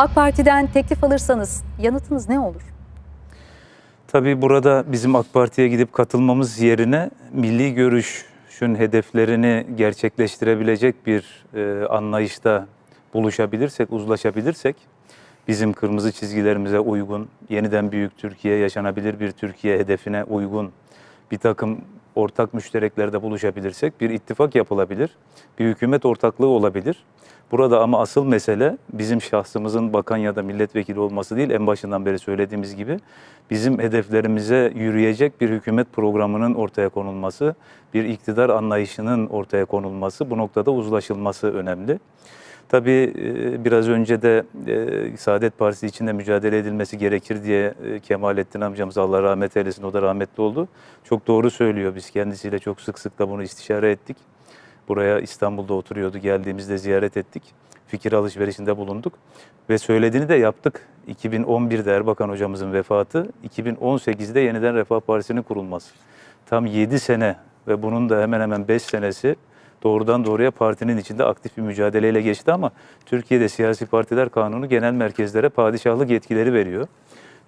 AK Parti'den teklif alırsanız yanıtınız ne olur? Tabii burada bizim AK Parti'ye gidip katılmamız yerine milli görüşün hedeflerini gerçekleştirebilecek bir e, anlayışta buluşabilirsek, uzlaşabilirsek bizim kırmızı çizgilerimize uygun, yeniden büyük Türkiye, yaşanabilir bir Türkiye hedefine uygun bir takım ortak müştereklerde buluşabilirsek bir ittifak yapılabilir, bir hükümet ortaklığı olabilir. Burada ama asıl mesele bizim şahsımızın bakan ya da milletvekili olması değil, en başından beri söylediğimiz gibi bizim hedeflerimize yürüyecek bir hükümet programının ortaya konulması, bir iktidar anlayışının ortaya konulması, bu noktada uzlaşılması önemli. Tabii e, biraz önce de e, Saadet Partisi içinde mücadele edilmesi gerekir diye e, Kemalettin amcamız Allah rahmet eylesin o da rahmetli oldu. Çok doğru söylüyor. Biz kendisiyle çok sık sık da bunu istişare ettik. Buraya İstanbul'da oturuyordu. Geldiğimizde ziyaret ettik. Fikir alışverişinde bulunduk. Ve söylediğini de yaptık. 2011'de Erbakan hocamızın vefatı, 2018'de yeniden Refah Partisi'nin kurulması. Tam 7 sene ve bunun da hemen hemen 5 senesi doğrudan doğruya partinin içinde aktif bir mücadeleyle geçti ama Türkiye'de siyasi partiler kanunu genel merkezlere padişahlık yetkileri veriyor.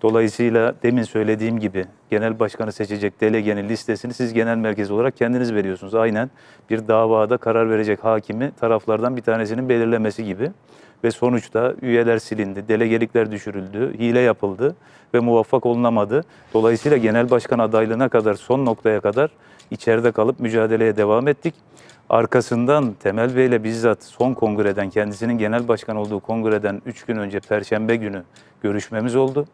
Dolayısıyla demin söylediğim gibi genel başkanı seçecek delegenin listesini siz genel merkez olarak kendiniz veriyorsunuz. Aynen bir davada karar verecek hakimi taraflardan bir tanesinin belirlemesi gibi. Ve sonuçta üyeler silindi, delegelikler düşürüldü, hile yapıldı ve muvaffak olunamadı. Dolayısıyla genel başkan adaylığına kadar son noktaya kadar içeride kalıp mücadeleye devam ettik. Arkasından Temel Bey ile bizzat son kongreden, kendisinin genel başkan olduğu kongreden 3 gün önce Perşembe günü görüşmemiz oldu.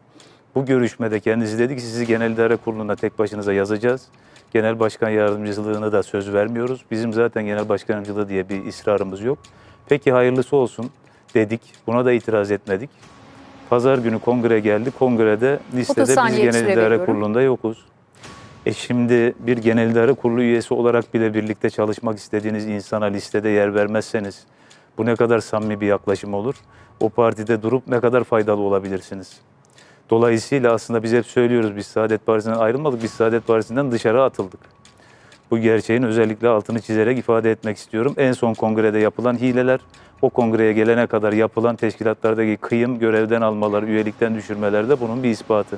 Bu görüşmede kendisi dedi ki sizi Genel İdare Kurulu'na tek başınıza yazacağız. Genel Başkan Yardımcılığını da söz vermiyoruz. Bizim zaten Genel Başkan Yardımcılığı diye bir ısrarımız yok. Peki hayırlısı olsun dedik. Buna da itiraz etmedik. Pazar günü kongre geldi. Kongrede listede biz Genel İdare. Kurulu'nda yokuz. E şimdi bir Genel İdare Kurulu üyesi olarak bile birlikte çalışmak istediğiniz insana listede yer vermezseniz bu ne kadar samimi bir yaklaşım olur? O partide durup ne kadar faydalı olabilirsiniz? Dolayısıyla aslında biz hep söylüyoruz biz Saadet Partisi'nden ayrılmadık, biz Saadet Partisi'nden dışarı atıldık. Bu gerçeğin özellikle altını çizerek ifade etmek istiyorum. En son kongrede yapılan hileler, o kongreye gelene kadar yapılan teşkilatlardaki kıyım, görevden almalar, üyelikten düşürmeler de bunun bir ispatı.